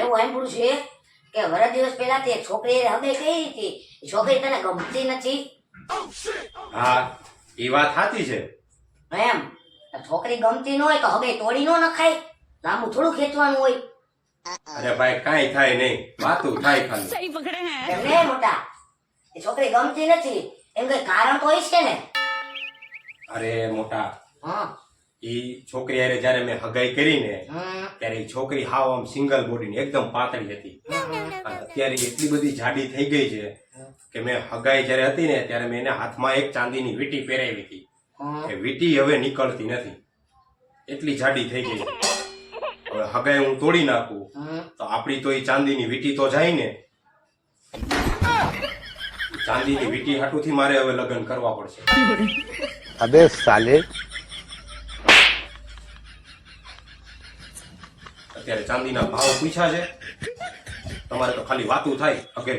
એવું સાંભળ્યું છે કે વરદ દિવસ પહેલા તે છોકરી હવે કઈ હતી છોકરી તને ગમતી નથી? હા એ વાત સાચી છે. એમ? છોકરી ગમતી ન હોય તો હવે તોડી નો નખાય. લાંબુ થોડું ખેંચવાનું હોય. અરે ભાઈ કાઈ થાય નહીં. વાતું થાય ખાલી. સહી પકડે હે. એમને મોટા? એ છોકરી ગમતી નથી. એમ કઈ કારણ તો હોય છે ને? અરે મોટા હા. એ છોકરી અરે જ્યારે મેં હગાઈ કરીને ત્યારે એ છોકરી હાવ આમ સિંગલ બોડીની એકદમ પાતળી હતી. અત્યારે એટલી બધી જાડી થઈ ગઈ છે કે મેં હગાઈ જ્યારે હતી ને ત્યારે મેં એને હાથમાં એક ચાંદીની વીટી પહેરાવી હતી. એ વીટી હવે નીકળતી નથી. એટલી જાડી થઈ ગઈ હવે હગાઈ હું તોડી નાખું. તો આપણી તો એ ચાંદીની વીટી તો જાય ને. ચાંદીની વીટી હાટુથી મારે હવે લગ્ન કરવા પડશે. અબે સાલે અત્યારે ચાંદીના ભાવ પૂછ્યા છે. તમારે તો ખાલી વાતું થાય અગેર